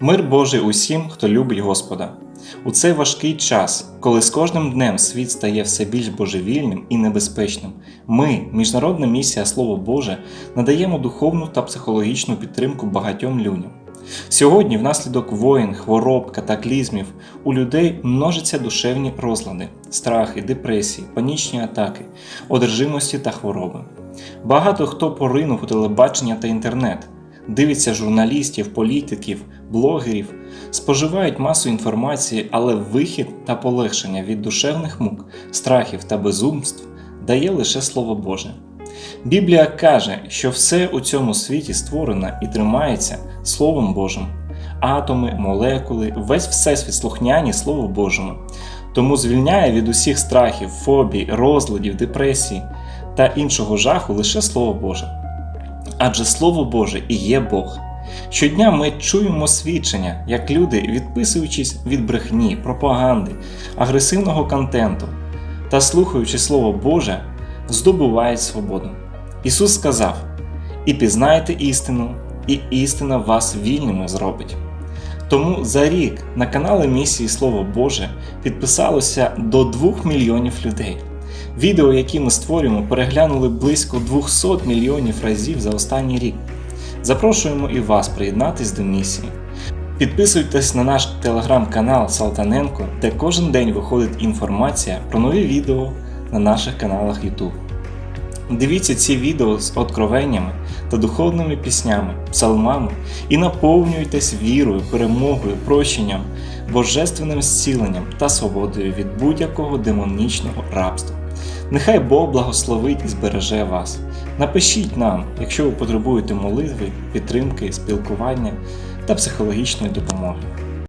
Мир Божий усім, хто любить Господа. У цей важкий час, коли з кожним днем світ стає все більш божевільним і небезпечним, ми, Міжнародна місія Слово Боже, надаємо духовну та психологічну підтримку багатьом людям. Сьогодні, внаслідок воїн, хвороб, катаклізмів, у людей множаться душевні розлади, страхи, депресії, панічні атаки, одержимості та хвороби. Багато хто поринув у телебачення та інтернет, дивиться журналістів, політиків, блогерів, споживають масу інформації, але вихід та полегшення від душевних мук, страхів та безумств дає лише Слово Боже. Біблія каже, що все у цьому світі створено і тримається Словом Божим. Атоми, молекули, весь всесвіт слухняні Слову Божому. Тому звільняє від усіх страхів, фобій, розладів, депресій та іншого жаху лише Слово Боже. Адже Слово Боже і є Бог. Щодня ми чуємо свідчення, як люди, відписуючись від брехні, пропаганди, агресивного контенту та слухаючи Слово Боже, здобувають свободу. Ісус сказав: І пізнайте істину, і істина вас вільними зробить. Тому за рік на канали місії Слово Боже підписалося до 2 мільйонів людей. Відео, які ми створюємо, переглянули близько 200 мільйонів разів за останній рік. Запрошуємо і вас приєднатись до місії. Підписуйтесь на наш телеграм-канал Салтаненко, де кожен день виходить інформація про нові відео на наших каналах YouTube. Дивіться ці відео з откровеннями та духовними піснями, псалмами і наповнюйтесь вірою, перемогою, прощенням, божественним зціленням та свободою від будь-якого демонічного рабства. Нехай Бог благословить і збереже вас. Напишіть нам, якщо ви потребуєте молитви, підтримки, спілкування та психологічної допомоги.